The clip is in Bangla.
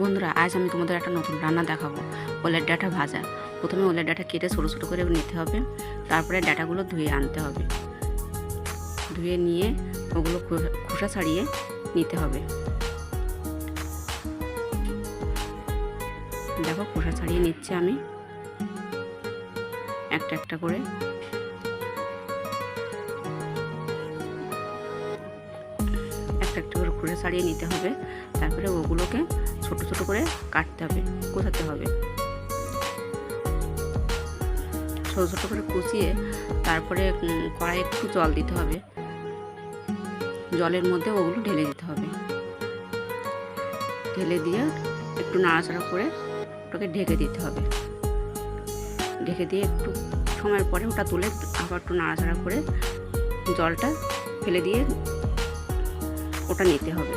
বন্ধুরা, আজ আমি তোমাদের একটা নতুন রান্না দেখাবো। ওলের ডাটা ভাজা। প্রথমে ওলের ডাটা কেটে ছোটো ছোটো করে নিতে হবে। তারপরে ডাটাগুলো ধুয়ে আনতে হবে। ধুয়ে নিয়ে ওগুলো খোসা ছাড়িয়ে নিতে হবে। দেখো, খোসা ছাড়িয়ে নিচ্ছে আমি। একটা একটা করে। একটা একটা করে খোসা ছাড়িয়ে নিতে হবে। তারপরে ওগুলোকে ছোট ছোট করে কাটতে হবে কোথাতে হবে। ছোট ছোট করে কুচিয়ে তারপরে উম, কড়াইয়ে একটু জল দিতে হবে। জলের মধ্যে ওগুলো ঢেলে দিতে হবে। ঢেলে দিয়ে একটু নাড়াচাড়া করে ওটাকে ঢেকে দিতে হবে। ঢেকে দিয়ে একটু সময়ের পরে ওটা তুলে আবার একটু নাড়াচাড়া করে জলটা ফেলে দিয়ে ওটা নিতে হবে।